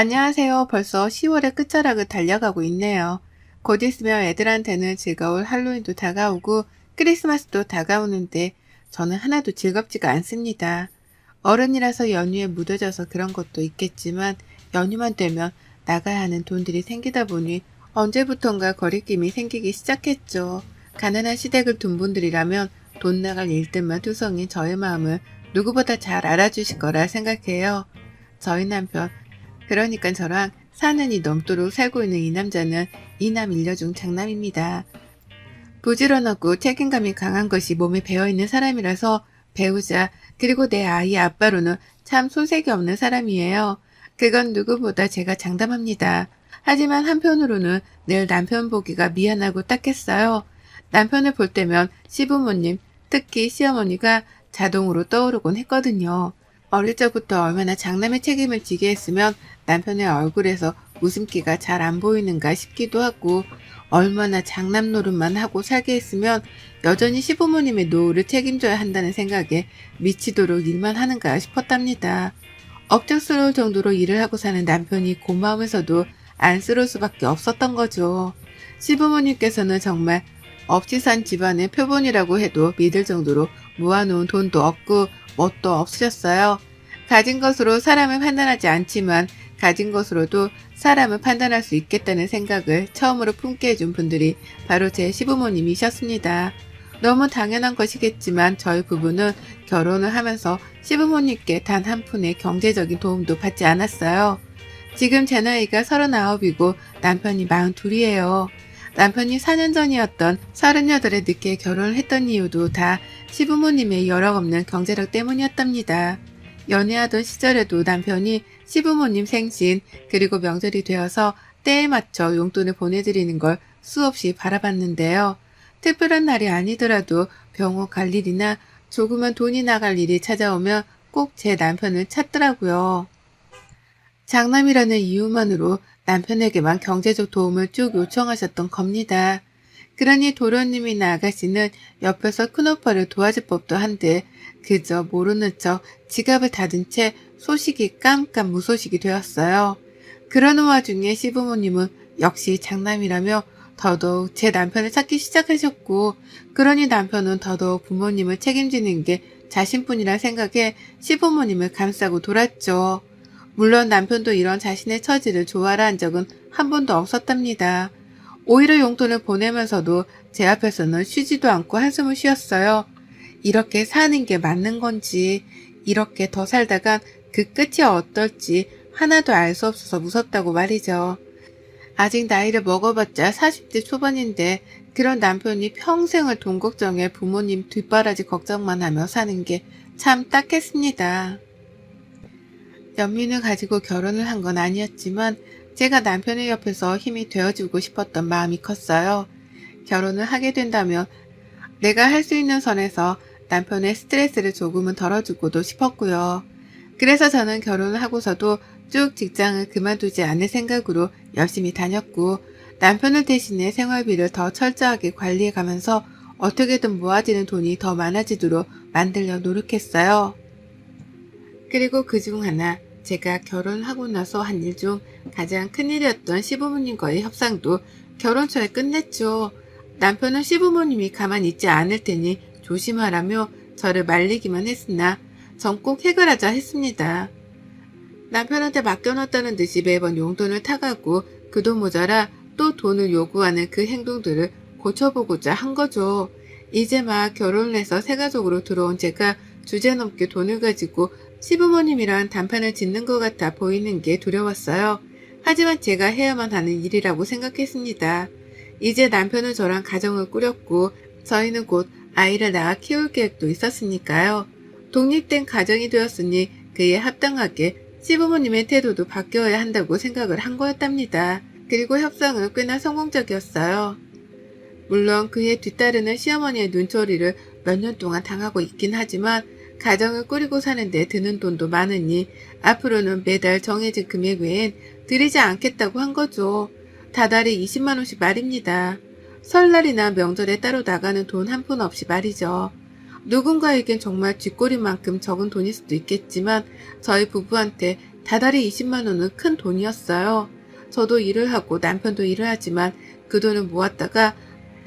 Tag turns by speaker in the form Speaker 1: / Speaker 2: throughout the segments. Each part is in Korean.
Speaker 1: 안녕하세요. 벌써 10월의 끝자락을 달려가고 있네요. 곧 있으면 애들한테는 즐거울 할로윈도 다가오고 크리스마스도 다가오는데 저는 하나도 즐겁지가 않습니다. 어른이라서 연휴에 묻어져서 그런 것도 있겠지만 연휴만 되면 나가야 하는 돈들이 생기다 보니 언제부턴가 거리낌이 생기기 시작했죠. 가난한 시댁을 둔 분들이라면 돈 나갈 일들만 투성인 저의 마음을 누구보다 잘 알아주실 거라 생각해요. 저희 남편 그러니까 저랑 사는이 넘도록 살고 있는 이 남자는 이남 일녀중 장남입니다. 부지런하고 책임감이 강한 것이 몸에 배어있는 사람이라서 배우자 그리고 내 아이 아빠로는 참 소색이 없는 사람이에요. 그건 누구보다 제가 장담합니다. 하지만 한편으로는 늘 남편 보기가 미안하고 딱했어요. 남편을 볼 때면 시부모님, 특히 시어머니가 자동으로 떠오르곤 했거든요. 어릴 적부터 얼마나 장남의 책임을 지게 했으면 남편의 얼굴에서 웃음기가 잘 안 보이는가 싶기도 하고 얼마나 장남 노릇만 하고 살게 했으면 여전히 시부모님의 노후를 책임져야 한다는 생각에 미치도록 일만 하는가 싶었답니다. 억척스러울 정도로 일을 하고 사는 남편이 고마우면서도 안쓰러울 수밖에 없었던 거죠. 시부모님께서는 정말 없이 산 집안의 표본이라고 해도 믿을 정도로 모아놓은 돈도 없고 뭣도 없으셨어요. 가진 것으로 사람을 판단하지 않지만 가진 것으로도 사람을 판단할 수 있겠다는 생각을 처음으로 품게 해준 분들이 바로 제 시부모님이셨습니다. 너무 당연한 것이겠지만 저희 부부는 결혼을 하면서 시부모님께 단 한 푼의 경제적인 도움도 받지 않았어요. 지금 제 나이가 39이고 남편이 42이에요. 남편이 4년 전이었던 38에 늦게 결혼을 했던 이유도 다 시부모님의 여력 없는 경제력 때문이었답니다. 연애하던 시절에도 남편이 시부모님 생신 그리고 명절이 되어서 때에 맞춰 용돈을 보내드리는 걸 수없이 바라봤는데요. 특별한 날이 아니더라도 병원 갈 일이나 조그만 돈이 나갈 일이 찾아오면 꼭 제 남편을 찾더라고요. 장남이라는 이유만으로 남편에게만 경제적 도움을 쭉 요청하셨던 겁니다. 그러니 도련님이나 아가씨는 옆에서 큰오빠를 도와줄 법도 한데 그저 모르는 척 지갑을 닫은 채 소식이 깜깜 무소식이 되었어요. 그러는 와중에 시부모님은 역시 장남이라며 더더욱 제 남편을 찾기 시작하셨고 그러니 남편은 더더욱 부모님을 책임지는 게 자신뿐이라 생각에 시부모님을 감싸고 돌았죠. 물론 남편도 이런 자신의 처지를 좋아라 한 적은 한 번도 없었답니다. 오히려 용돈을 보내면서도 제 앞에서는 쉬지도 않고 한숨을 쉬었어요. 이렇게 사는 게 맞는 건지, 이렇게 더 살다간 그 끝이 어떨지 하나도 알 수 없어서 무섭다고 말이죠. 아직 나이를 먹어봤자 40대 초반인데 그런 남편이 평생을 돈 걱정에 부모님 뒷바라지 걱정만 하며 사는 게 참 딱했습니다. 연민을 가지고 결혼을 한 건 아니었지만 제가 남편의 옆에서 힘이 되어주고 싶었던 마음이 컸어요. 결혼을 하게 된다면 내가 할 수 있는 선에서 남편의 스트레스를 조금은 덜어주고도 싶었고요. 그래서 저는 결혼을 하고서도 쭉 직장을 그만두지 않을 생각으로 열심히 다녔고 남편을 대신해 생활비를 더 철저하게 관리해 가면서 어떻게든 모아지는 돈이 더 많아지도록 만들려 노력했어요. 그리고 그중 하나 제가 결혼하고 나서 한 일 중 가장 큰일이었던 시부모님과의 협상도 결혼 초에 끝냈죠. 남편은 시부모님이 가만히 있지 않을 테니 조심하라며 저를 말리기만 했으나 전 꼭 해결하자 했습니다. 남편한테 맡겨놨다는 듯이 매번 용돈을 타가고 그돈 모자라 또 돈을 요구하는 그 행동들을 고쳐보고자 한 거죠. 이제 막 결혼을 해서 새가족으로 들어온 제가 주제넘게 돈을 가지고 시부모님이랑 단판을 짓는 것 같아 보이는 게 두려웠어요. 하지만 제가 해야만 하는 일이라고 생각했습니다. 이제 남편은 저랑 가정을 꾸렸고 저희는 곧 아이를 낳아 키울 계획도 있었으니까요. 독립된 가정이 되었으니 그에 합당하게 시부모님의 태도도 바뀌어야 한다고 생각을 한 거였답니다. 그리고 협상은 꽤나 성공적이었어요. 물론 그에 뒤따르는 시어머니의 눈초리를 몇 년 동안 당하고 있긴 하지만 가정을 꾸리고 사는데 드는 돈도 많으니 앞으로는 매달 정해진 금액 외엔 드리지 않겠다고 한 거죠. 다달이 20만원씩 말입니다. 설날이나 명절에 따로 나가는 돈 한 푼 없이 말이죠. 누군가에겐 정말 쥐꼬리만큼 적은 돈일 수도 있겠지만 저희 부부한테 다달이 20만 원은 큰 돈이었어요. 저도 일을 하고 남편도 일을 하지만 그 돈을 모았다가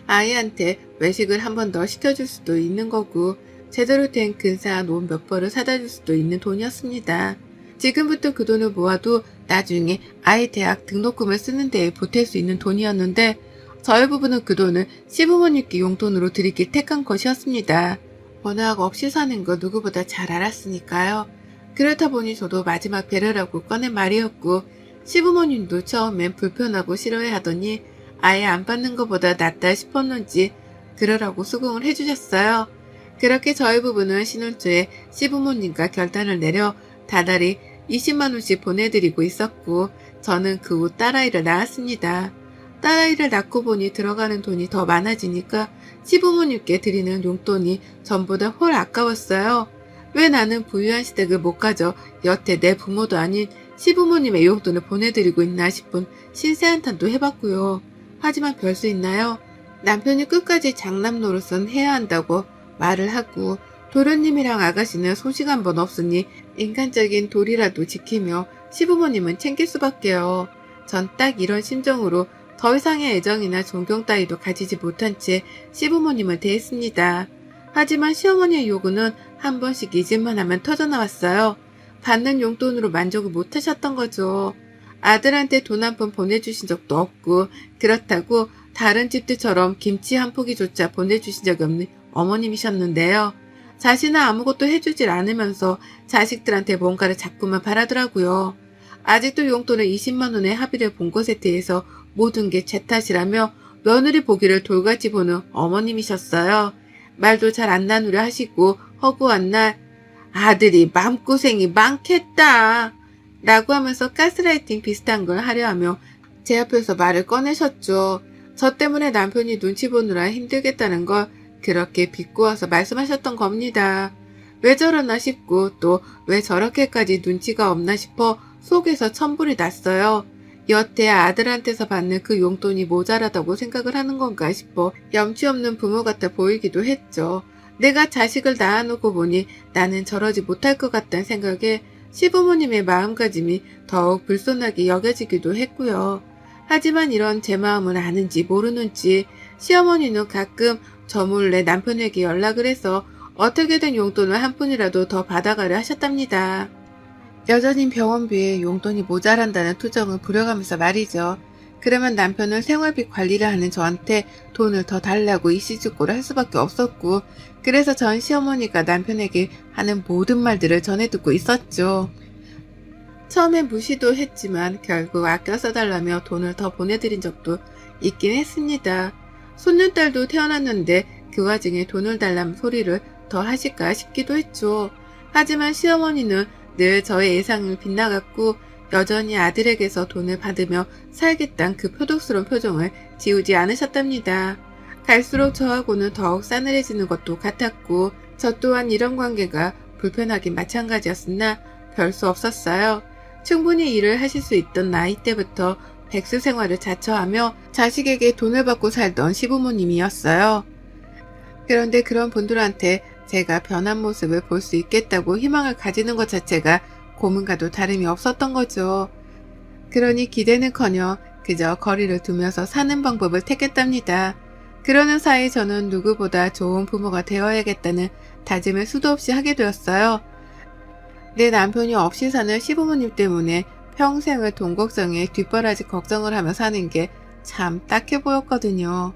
Speaker 1: 아이한테 외식을 한 번 더 시켜줄 수도 있는 거고 제대로 된 근사한 옷 몇 벌을 사다 줄 수도 있는 돈이었습니다. 지금부터 그 돈을 모아도 나중에 아이 대학 등록금을 쓰는 데에 보탤 수 있는 돈이었는데 저희 부부는 그 돈을 시부모님께 용돈으로 드리길 택한 것이었습니다. 워낙 없이 사는 거 누구보다 잘 알았으니까요. 그렇다 보니 저도 마지막 배려라고 꺼낸 말이었고 시부모님도 처음엔 불편하고 싫어해 하더니 아예 안 받는 것보다 낫다 싶었는지 그러라고 수긍을 해주셨어요. 그렇게 저희 부부는 신혼 초에 시부모님과 결단을 내려 다달이 20만원씩 보내드리고 있었고 저는 그 후 딸아이를 낳았습니다. 딸아이를 낳고 보니 들어가는 돈이 더 많아지니까 시부모님께 드리는 용돈이 전보다 홀 아까웠어요. 왜 나는 부유한 시댁을 못 가져 여태 내 부모도 아닌 시부모님의 용돈을 보내드리고 있나 싶은 신세한탄도 해봤고요. 하지만 별 수 있나요? 남편이 끝까지 장남 노릇은 해야 한다고 말을 하고 도련님이랑 아가씨는 소식 한 번 없으니 인간적인 도리라도 지키며 시부모님은 챙길 수밖에요. 전 딱 이런 심정으로 더 이상의 애정이나 존경 따위도 가지지 못한 채 시부모님을 대했습니다. 하지만 시어머니의 요구는 한 번씩 잊을만 하면 터져나왔어요. 받는 용돈으로 만족을 못하셨던 거죠. 아들한테 돈 한 푼 보내주신 적도 없고 그렇다고 다른 집들처럼 김치 한 포기조차 보내주신 적이 없는 어머님이셨는데요. 자신은 아무것도 해주질 않으면서 자식들한테 뭔가를 자꾸만 바라더라고요. 아직도 용돈을 20만 원의 합의를 본 것에 대해서 모든 게 제 탓이라며 며느리 보기를 돌같이 보는 어머님이셨어요. 말도 잘 안 나누려 하시고 허구한 날 아들이 마음고생이 많겠다 라고 하면서 가스라이팅 비슷한 걸 하려 하며 제 앞에서 말을 꺼내셨죠. 저 때문에 남편이 눈치 보느라 힘들겠다는 걸 그렇게 비꼬아서 말씀하셨던 겁니다. 왜 저러나 싶고 또 왜 저렇게까지 눈치가 없나 싶어 속에서 천불이 났어요. 여태 아들한테서 받는 그 용돈이 모자라다고 생각을 하는 건가 싶어 염치 없는 부모 같아 보이기도 했죠. 내가 자식을 낳아놓고 보니 나는 저러지 못할 것 같다는 생각에 시부모님의 마음가짐이 더욱 불손하게 여겨지기도 했고요. 하지만 이런 제 마음을 아는지 모르는지 시어머니는 가끔 저 몰래 남편에게 연락을 해서 어떻게든 용돈을 한 푼이라도 더 받아가려 하셨답니다. 여전히 병원비에 용돈이 모자란다는 투정을 부려가면서 말이죠. 그러면 남편은 생활비 관리를 하는 저한테 돈을 더 달라고 이시죽고를 할 수밖에 없었고 그래서 전 시어머니가 남편에게 하는 모든 말들을 전해 듣고 있었죠. 처음엔 무시도 했지만 결국 아껴 써달라며 돈을 더 보내드린 적도 있긴 했습니다. 손녀딸도 태어났는데 그 와중에 돈을 달라는 소리를 더 하실까 싶기도 했죠. 하지만 시어머니는 늘 저의 예상을 빗나갔고 여전히 아들에게서 돈을 받으며 살겠다는 그 표독스러운 표정을 지우지 않으셨답니다. 갈수록 저하고는 더욱 싸늘해지는 것도 같았고 저 또한 이런 관계가 불편하긴 마찬가지였으나 별 수 없었어요. 충분히 일을 하실 수 있던 나이 때부터 백수 생활을 자처하며 자식에게 돈을 받고 살던 시부모님이었어요. 그런데 그런 분들한테 제가 변한 모습을 볼 수 있겠다고 희망을 가지는 것 자체가 고문과도 다름이 없었던 거죠. 그러니 기대는커녕 그저 거리를 두면서 사는 방법을 택했답니다. 그러는 사이 저는 누구보다 좋은 부모가 되어야겠다는 다짐을 수도 없이 하게 되었어요. 내 남편이 없이 사는 시부모님 때문에 평생을 돈 걱정에 뒷바라지 걱정을 하며 사는 게 참 딱해 보였거든요.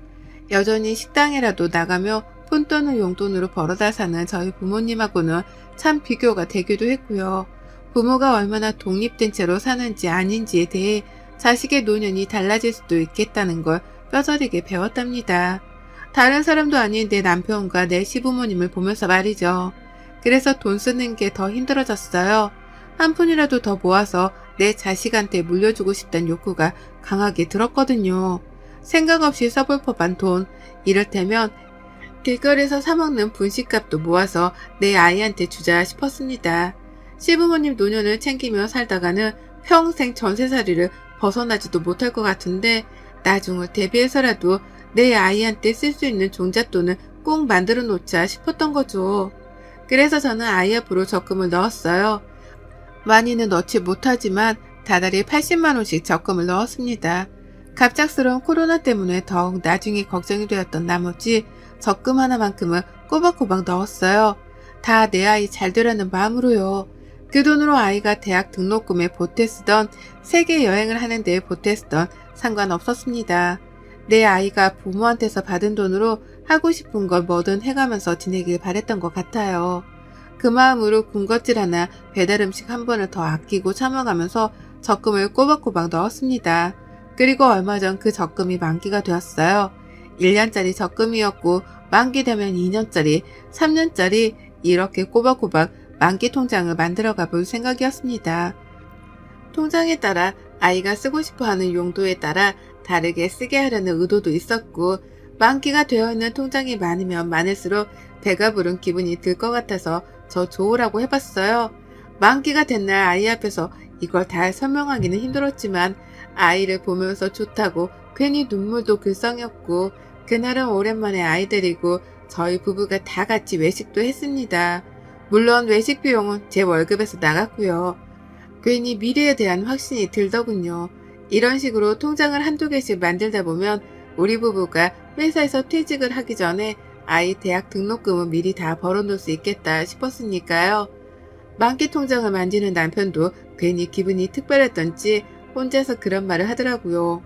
Speaker 1: 여전히 식당이라도 나가며 푼 떠는 용돈으로 벌어다 사는 저희 부모님하고는 참 비교가 되기도 했고요. 부모가 얼마나 독립된 채로 사는지 아닌지에 대해 자식의 노년이 달라질 수도 있겠다는 걸 뼈저리게 배웠답니다. 다른 사람도 아닌 내 남편과 내 시부모님을 보면서 말이죠. 그래서 돈 쓰는 게 더 힘들어졌어요. 한 푼이라도 더 모아서 내 자식한테 물려주고 싶다는 욕구가 강하게 들었거든요. 생각 없이 써볼 법한 돈, 이를테면 길거리에서 사먹는 분식값도 모아서 내 아이한테 주자 싶었습니다. 시부모님 노년을 챙기며 살다가는 평생 전세살이를 벗어나지도 못할 것 같은데 나중을 대비해서라도 내 아이한테 쓸 수 있는 종잣돈을 꼭 만들어 놓자 싶었던 거죠. 그래서 저는 아이 앞으로 적금을 넣었어요. 많이는 넣지 못하지만 다달이 80만원씩 적금을 넣었습니다. 갑작스러운 코로나 때문에 더욱 나중에 걱정이 되었던 나머지 적금 하나만큼은 꼬박꼬박 넣었어요. 다 내 아이 잘 되라는 마음으로요. 그 돈으로 아이가 대학 등록금에 보태 쓰던 세계 여행을 하는데 보태 쓰던 상관없었습니다. 내 아이가 부모한테서 받은 돈으로 하고 싶은 걸 뭐든 해가면서 지내길 바랬던 것 같아요. 그 마음으로 군것질 하나 배달 음식 한 번을 더 아끼고 참아가면서 적금을 꼬박꼬박 넣었습니다. 그리고 얼마 전 그 적금이 만기가 되었어요. 1년짜리 적금이었고 만기 되면 2년짜리, 3년짜리 이렇게 꼬박꼬박 만기 통장을 만들어 가 볼 생각이었습니다. 통장에 따라 아이가 쓰고 싶어 하는 용도에 따라 다르게 쓰게 하려는 의도도 있었고 만기가 되어 있는 통장이 많으면 많을수록 배가 부른 기분이 들 것 같아서 저 좋으라고 해봤어요. 만기가 된 날 아이 앞에서 이걸 다 설명하기는 힘들었지만 아이를 보면서 좋다고 괜히 눈물도 글썽였고 그날은 오랜만에 아이 데리고 저희 부부가 다 같이 외식도 했습니다. 물론 외식 비용은 제 월급에서 나갔고요. 괜히 미래에 대한 확신이 들더군요. 이런 식으로 통장을 한두 개씩 만들다 보면 우리 부부가 회사에서 퇴직을 하기 전에 아이 대학 등록금은 미리 다 벌어놓을 수 있겠다 싶었으니까요. 만기 통장을 만지는 남편도 괜히 기분이 특별했던지 혼자서 그런 말을 하더라고요.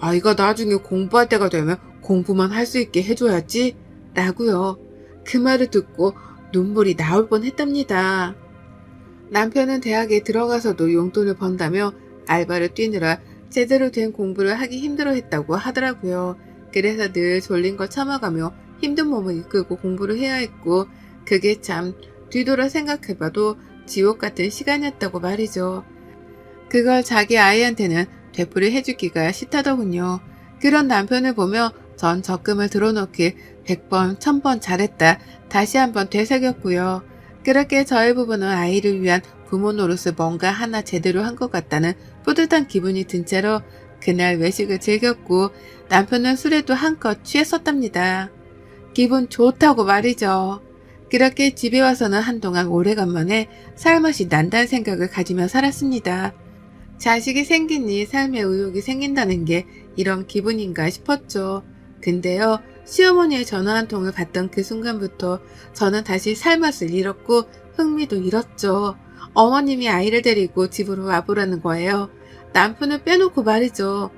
Speaker 1: 아이가 나중에 공부할 때가 되면 공부만 할 수 있게 해줘야지 라고요. 그 말을 듣고 눈물이 나올 뻔 했답니다. 남편은 대학에 들어가서도 용돈을 번다며 알바를 뛰느라 제대로 된 공부를 하기 힘들어 했다고 하더라고요. 그래서 늘 졸린 걸 참아가며 힘든 몸을 이끌고 공부를 해야 했고 그게 참 뒤돌아 생각해봐도 지옥 같은 시간이었다고 말이죠. 그걸 자기 아이한테는 되풀이 해주기가 싫다더군요. 그런 남편을 보며 전 적금을 들어놓길 100번, 1000번 잘했다. 다시 한번 되새겼고요. 그렇게 저희 부부는 아이를 위한 부모 노릇을 뭔가 하나 제대로 한 것 같다는 뿌듯한 기분이 든 채로 그날 외식을 즐겼고 남편은 술에도 한껏 취했었답니다. 기분 좋다고 말이죠. 그렇게 집에 와서는 한동안 오래간만에 살맛이 난다는 생각을 가지며 살았습니다. 자식이 생기니 삶에 의욕이 생긴다는 게 이런 기분인가 싶었죠. 근데요, 시어머니의 전화 한 통을 받던 그 순간부터 저는 다시 살맛을 잃었고 흥미도 잃었죠. 어머님이 아이를 데리고 집으로 와보라는 거예요. 남편을 빼놓고 말이죠.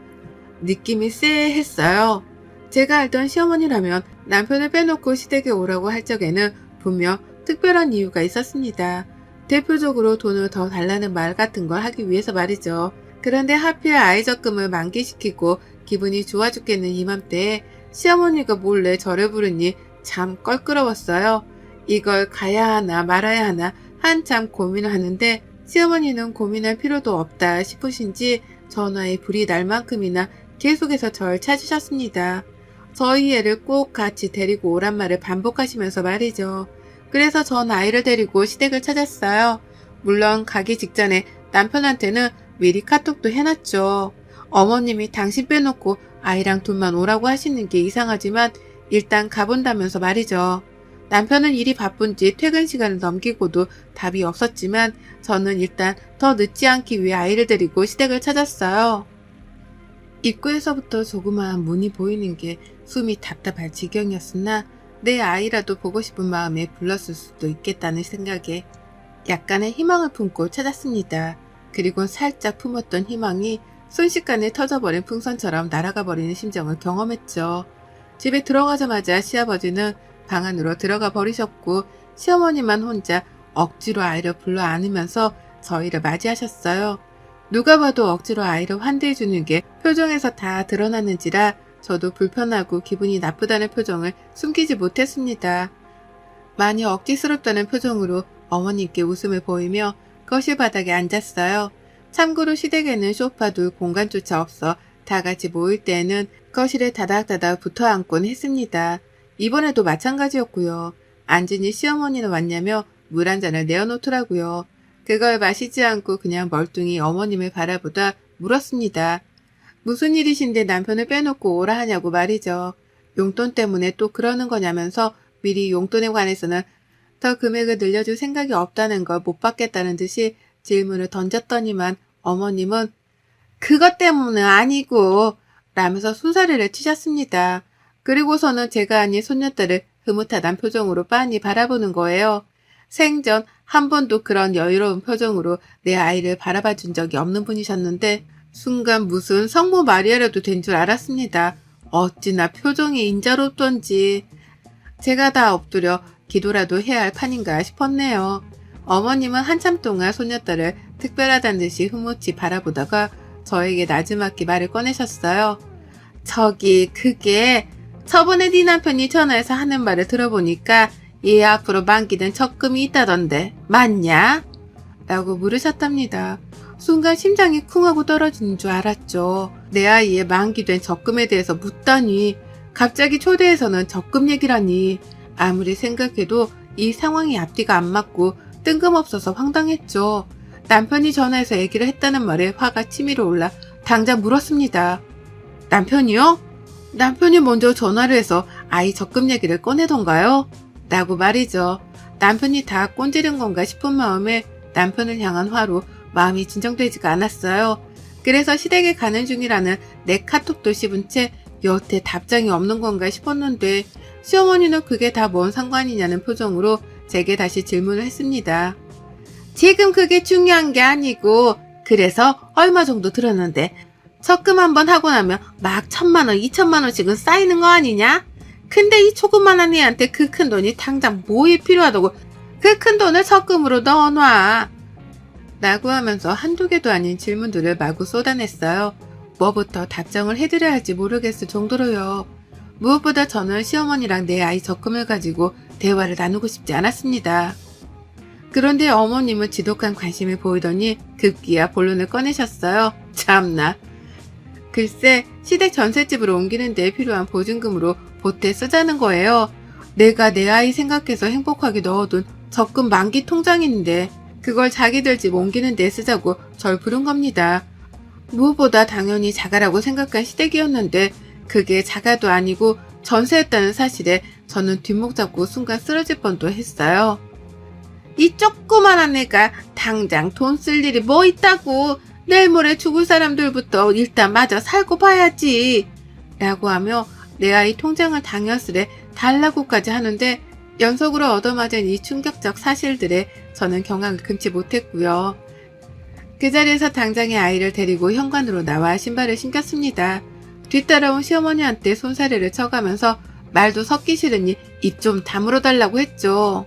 Speaker 1: 느낌이 쎄했어요. 제가 알던 시어머니라면 남편을 빼놓고 시댁에 오라고 할 적에는 분명 특별한 이유가 있었습니다. 대표적으로 돈을 더 달라는 말 같은 걸 하기 위해서 말이죠. 그런데 하필 아이 적금을 만기시키고 기분이 좋아 죽겠는 이맘때에 시어머니가 몰래 저를 부르니 참 껄끄러웠어요. 이걸 가야 하나 말아야 하나 한참 고민을 하는데 시어머니는 고민할 필요도 없다 싶으신지 전화에 불이 날 만큼이나 계속해서 절 찾으셨습니다. 저희 애를 꼭 같이 데리고 오란 말을 반복하시면서 말이죠. 그래서 전 아이를 데리고 시댁을 찾았어요. 물론 가기 직전에 남편한테는 미리 카톡도 해놨죠. 어머님이 당신 빼놓고 아이랑 둘만 오라고 하시는 게 이상하지만 일단 가본다면서 말이죠. 남편은 일이 바쁜지 퇴근 시간을 넘기고도 답이 없었지만 저는 일단 더 늦지 않기 위해 아이를 데리고 시댁을 찾았어요. 입구에서부터 조그마한 문이 보이는 게 숨이 답답할 지경이었으나 내 아이라도 보고 싶은 마음에 불렀을 수도 있겠다는 생각에 약간의 희망을 품고 찾았습니다. 그리고 살짝 품었던 희망이 순식간에 터져버린 풍선처럼 날아가 버리는 심정을 경험했죠. 집에 들어가자마자 시아버지는 방 안으로 들어가 버리셨고 시어머니만 혼자 억지로 아이를 불러 안으면서 저희를 맞이하셨어요. 누가 봐도 억지로 아이를 환대해주는 게 표정에서 다 드러났는지라 저도 불편하고 기분이 나쁘다는 표정을 숨기지 못했습니다. 많이 억지스럽다는 표정으로 어머님께 웃음을 보이며 거실 바닥에 앉았어요. 참고로 시댁에는 소파도 공간조차 없어 다 같이 모일 때에는 거실에 다닥다닥 붙어 앉곤 했습니다. 이번에도 마찬가지였고요. 앉으니 시어머니는 왔냐며 물 한 잔을 내어놓더라고요. 그걸 마시지 않고 그냥 멀뚱히 어머님을 바라보다 물었습니다. 무슨 일이신데 남편을 빼놓고 오라 하냐고 말이죠. 용돈 때문에 또 그러는 거냐면서 미리 용돈에 관해서는 더 금액을 늘려줄 생각이 없다는 걸 못 받겠다는 듯이 질문을 던졌더니만 어머님은 그것 때문은 아니고 라면서 손사래를 치셨습니다. 그리고서는 제가 아닌 손녀딸을 흐뭇하단 표정으로 빤히 바라보는 거예요. 생전 한 번도 그런 여유로운 표정으로 내 아이를 바라봐 준 적이 없는 분이셨는데 순간 무슨 성모 마리아라도 된 줄 알았습니다. 어찌나 표정이 인자롭던지 제가 다 엎드려 기도라도 해야 할 판인가 싶었네요. 어머님은 한참 동안 손녀딸을 특별하다는 듯이 흐뭇이 바라보다가 저에게 나지막히 말을 꺼내셨어요. 저기 그게 저번에 네 남편이 전화해서 하는 말을 들어보니까 얘 앞으로 만기된 적금이 있다던데 맞냐? 라고 물으셨답니다. 순간 심장이 쿵 하고 떨어지는 줄 알았죠. 내 아이의 만기된 적금에 대해서 묻다니 갑자기 초대해서는 적금 얘기라니 아무리 생각해도 이 상황이 앞뒤가 안 맞고 뜬금없어서 황당했죠. 남편이 전화해서 얘기를 했다는 말에 화가 치밀어 올라 당장 물었습니다. 남편이요? 남편이 먼저 전화를 해서 아이 적금 얘기를 꺼내던가요? 라고 말이죠. 남편이 다 꼰지른 건가 싶은 마음에 남편을 향한 화로 마음이 진정되지가 않았어요. 그래서 시댁에 가는 중이라는 내 카톡도 씹은 채 여태 답장이 없는 건가 싶었는데 시어머니는 그게 다 뭔 상관이냐는 표정으로 제게 다시 질문을 했습니다. 지금 그게 중요한 게 아니고 그래서 얼마 정도 들었는데 적금 한번 하고 나면 막 천만 원, 이천만 원씩은 쌓이는 거 아니냐? 근데 이 조그만한 애한테 그 큰 돈이 당장 뭐에 필요하다고 그 큰 돈을 적금으로 넣어놔. 라고 하면서 한두 개도 아닌 질문들을 마구 쏟아냈어요. 뭐부터 답장을 해드려야 할지 모르겠을 정도로요. 무엇보다 저는 시어머니랑 내 아이 적금을 가지고 대화를 나누고 싶지 않았습니다. 그런데 어머님은 지독한 관심을 보이더니 급기야 본론을 꺼내셨어요. 참나. 글쎄, 시댁 전셋집으로 옮기는 데 필요한 보증금으로 보태 쓰자는 거예요. 내가 내 아이 생각해서 행복하게 넣어둔 적금 만기 통장인데 그걸 자기들 집 옮기는 데 쓰자고 절 부른 겁니다. 무엇보다 당연히 자가라고 생각한 시댁이었는데 그게 자가도 아니고 전세였다는 사실에 저는 뒷목 잡고 순간 쓰러질 뻔도 했어요. 이 조그만한 애가 당장 돈 쓸 일이 뭐 있다고 내일 모레 죽을 사람들부터 일단 마저 살고 봐야지 라고 하며 내 아이 통장을 당연스레 달라고까지 하는데 연속으로 얻어맞은 이 충격적 사실들에 저는 경악을 금치 못했고요. 그 자리에서 당장의 아이를 데리고 현관으로 나와 신발을 신겼습니다. 뒤따라온 시어머니한테 손사래를 쳐가면서 말도 섞기 싫으니 입 좀 다물어 달라고 했죠.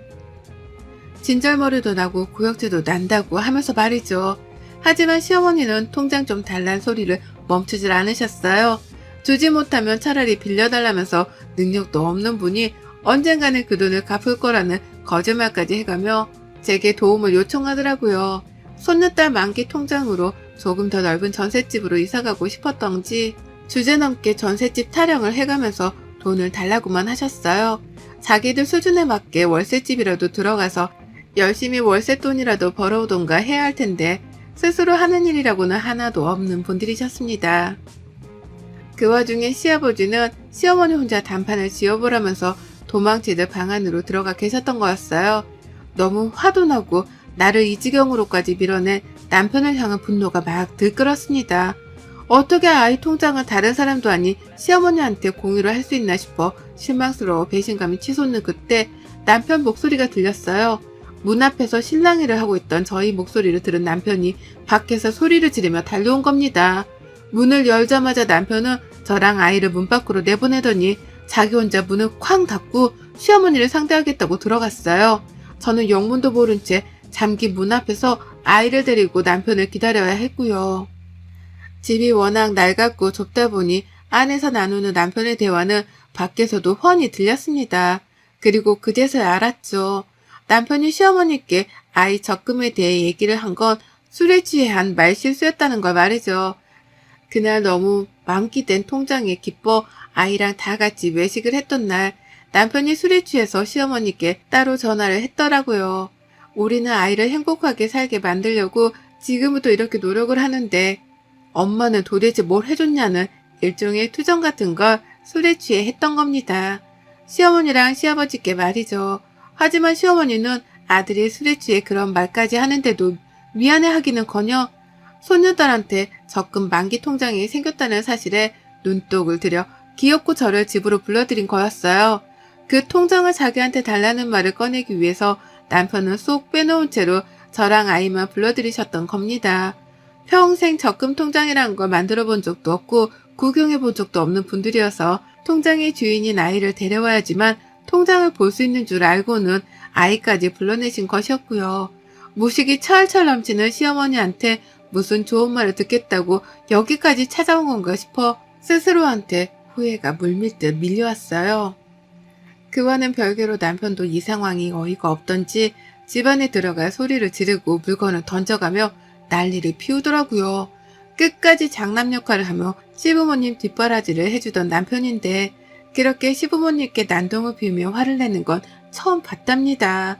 Speaker 1: 진절머리도 나고 구역질도 난다고 하면서 말이죠. 하지만 시어머니는 통장 좀 달란 소리를 멈추질 않으셨어요. 주지 못하면 차라리 빌려달라면서 능력도 없는 분이 언젠가는 그 돈을 갚을 거라는 거짓말까지 해가며 제게 도움을 요청하더라고요. 손녀딸 만기 통장으로 조금 더 넓은 전셋집으로 이사가고 싶었던지 주제넘게 전셋집 타령을 해가면서 돈을 달라고만 하셨어요. 자기들 수준에 맞게 월세집이라도 들어가서 열심히 월세돈이라도 벌어오던가 해야 할 텐데 스스로 하는 일이라고는 하나도 없는 분들이셨습니다. 그 와중에 시아버지는 시어머니 혼자 단판을 지어보라면서 도망치듯 방 안으로 들어가 계셨던 거였어요. 너무 화도 나고 나를 이 지경으로까지 밀어낸 남편을 향한 분노가 막 들끓었습니다. 어떻게 아이 통장을 다른 사람도 아닌 시어머니한테 공유를 할 수 있나 싶어 실망스러워 배신감이 치솟는 그때 남편 목소리가 들렸어요. 문 앞에서 실랑이를 하고 있던 저희 목소리를 들은 남편이 밖에서 소리를 지르며 달려온 겁니다. 문을 열자마자 남편은 저랑 아이를 문 밖으로 내보내더니 자기 혼자 문을 쾅 닫고 시어머니를 상대하겠다고 들어갔어요. 저는 영문도 모른 채 잠긴 문 앞에서 아이를 데리고 남편을 기다려야 했고요. 집이 워낙 낡았고 좁다 보니 안에서 나누는 남편의 대화는 밖에서도 훤히 들렸습니다. 그리고 그제서야 알았죠. 남편이 시어머니께 아이 적금에 대해 얘기를 한 건 술에 취해 한 말실수였다는 걸 말이죠. 그날 너무 만기된 통장에 기뻐 아이랑 다 같이 외식을 했던 날 남편이 술에 취해서 시어머니께 따로 전화를 했더라고요. 우리는 아이를 행복하게 살게 만들려고 지금부터 이렇게 노력을 하는데 엄마는 도대체 뭘 해줬냐는 일종의 투정 같은 걸 술에 취해 했던 겁니다. 시어머니랑 시아버지께 말이죠. 하지만 시어머니는 아들이 술에 취해 그런 말까지 하는데도 미안해하기는커녕 소녀딸한테 적금 만기 통장이 생겼다는 사실에 눈독을 들여 귀엽고 저를 집으로 불러들인 거였어요. 그 통장을 자기한테 달라는 말을 꺼내기 위해서 남편은 쏙 빼놓은 채로 저랑 아이만 불러들이셨던 겁니다. 평생 적금 통장이라는 걸 만들어 본 적도 없고 구경해 본 적도 없는 분들이어서 통장의 주인인 아이를 데려와야지만 통장을 볼 수 있는 줄 알고는 아이까지 불러내신 것이었고요. 무식이 철철 넘치는 시어머니한테 무슨 좋은 말을 듣겠다고 여기까지 찾아온 건가 싶어 스스로한테 후회가 물밀듯 밀려왔어요. 그와는 별개로 남편도 이 상황이 어이가 없던지 집안에 들어가 소리를 지르고 물건을 던져가며 난리를 피우더라고요. 끝까지 장남 역할을 하며 시부모님 뒷바라지를 해주던 남편인데 그렇게 시부모님께 난동을 피우며 화를 내는 건 처음 봤답니다.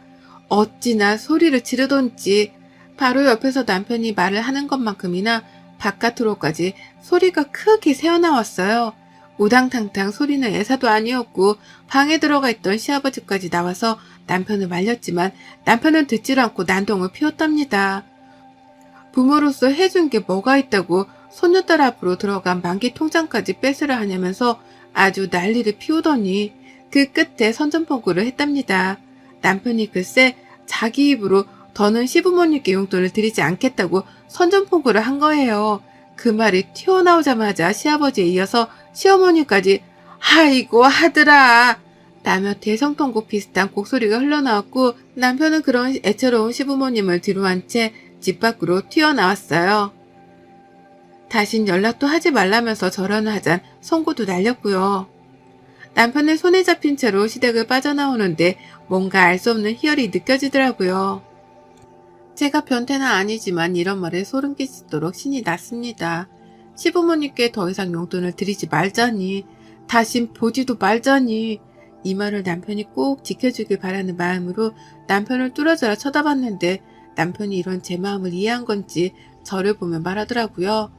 Speaker 1: 어찌나 소리를 지르던지 바로 옆에서 남편이 말을 하는 것만큼이나 바깥으로까지 소리가 크게 새어나왔어요. 우당탕탕 소리는 애사도 아니었고 방에 들어가 있던 시아버지까지 나와서 남편을 말렸지만 남편은 듣질 않고 난동을 피웠답니다. 부모로서 해준 게 뭐가 있다고 손녀딸 앞으로 들어간 만기 통장까지 뺏으려 하냐면서 아주 난리를 피우더니 그 끝에 선전포고를 했답니다. 남편이 글쎄 자기 입으로 더는 시부모님께 용돈을 드리지 않겠다고 선전포고를 한 거예요. 그 말이 튀어나오자마자 시아버지에 이어서 시어머니까지 아이고 하더라 라며 대성통곡 비슷한 곡소리가 흘러나왔고 남편은 그런 애처로운 시부모님을 뒤로 한 채 집 밖으로 튀어나왔어요. 다신 연락도 하지 말라면서 절연을 하잔 송구도 날렸고요. 남편의 손에 잡힌 채로 시댁을 빠져나오는데 뭔가 알 수 없는 희열이 느껴지더라고요. 제가 변태는 아니지만 이런 말에 소름 끼치도록 신이 났습니다. 시부모님께 더 이상 용돈을 드리지 말자니, 다신 보지도 말자니, 이 말을 남편이 꼭 지켜주길 바라는 마음으로 남편을 뚫어져라 쳐다봤는데 남편이 이런 제 마음을 이해한 건지 저를 보며 말하더라고요.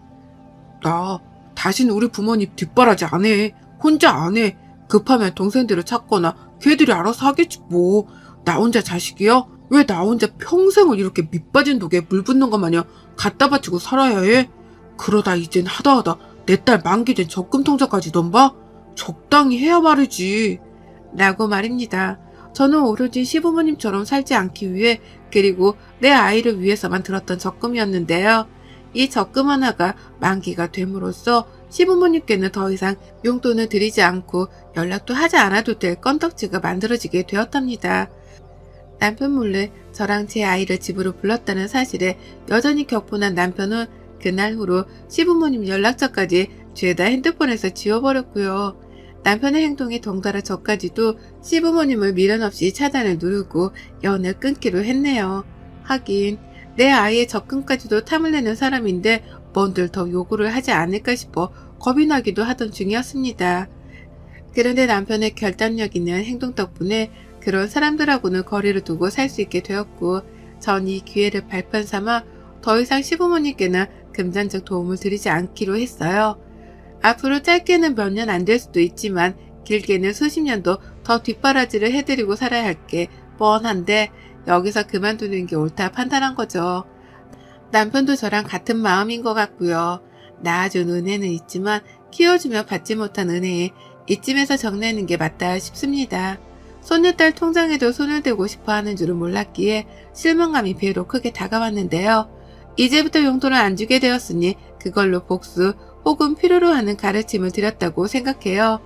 Speaker 2: 나 다신 우리 부모님 뒷바라지 안 해. 혼자 안 해. 급하면 동생들을 찾거나 걔들이 알아서 하겠지 뭐. 나 혼자 자식이야? 왜 나 혼자 평생을 이렇게 밑빠진 독에 물 붓는 것 마냥 갖다 바치고 살아야 해? 그러다 이젠 하다 하다 내 딸 만기된 적금 통장까지 넘봐? 적당히 해야 말이지.
Speaker 1: 라고 말입니다. 저는 오로지 시부모님처럼 살지 않기 위해 그리고 내 아이를 위해서만 들었던 적금이었는데요. 이 적금 하나가 만기가 됨으로써 시부모님께는 더 이상 용돈을 드리지 않고 연락도 하지 않아도 될 건덕지가 만들어지게 되었답니다. 남편 몰래 저랑 제 아이를 집으로 불렀다는 사실에 여전히 격분한 남편은 그날 후로 시부모님 연락처까지 죄다 핸드폰에서 지워버렸고요. 남편의 행동에 덩달아 저까지도 시부모님을 미련 없이 차단을 누르고 연을 끊기로 했네요. 하긴 내 아이의 접근까지도 탐을 내는 사람인데 뭔들 더 요구를 하지 않을까 싶어 겁이 나기도 하던 중이었습니다. 그런데 남편의 결단력 있는 행동 덕분에 그런 사람들하고는 거리를 두고 살 수 있게 되었고 전 이 기회를 발판 삼아 더 이상 시부모님께는 금전적 도움을 드리지 않기로 했어요. 앞으로 짧게는 몇 년 안 될 수도 있지만 길게는 수십 년도 더 뒷바라지를 해드리고 살아야 할 게 뻔한데 여기서 그만두는 게 옳다 판단한 거죠. 남편도 저랑 같은 마음인 것 같고요. 낳아준 은혜는 있지만 키워주며 받지 못한 은혜에 이쯤에서 정내는 게 맞다 싶습니다. 손녀딸 통장에도 손을 대고 싶어 하는 줄은 몰랐기에 실망감이 배로 크게 다가왔는데요. 이제부터 용돈을 안 주게 되었으니 그걸로 복수 혹은 필요로 하는 가르침을 드렸다고 생각해요.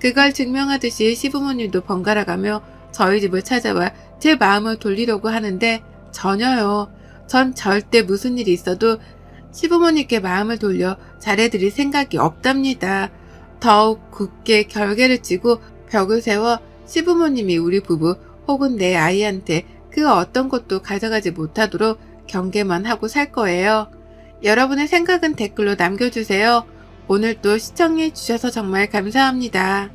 Speaker 1: 그걸 증명하듯이 시부모님도 번갈아가며 저희 집을 찾아와 제 마음을 돌리려고 하는데 전혀요. 전 절대 무슨 일이 있어도 시부모님께 마음을 돌려 잘해드릴 생각이 없답니다. 더욱 굳게 결계를 찌고 벽을 세워 시부모님이 우리 부부 혹은 내 아이한테 그 어떤 것도 가져가지 못하도록 경계만 하고 살 거예요. 여러분의 생각은 댓글로 남겨주세요. 오늘도 시청해 주셔서 정말 감사합니다.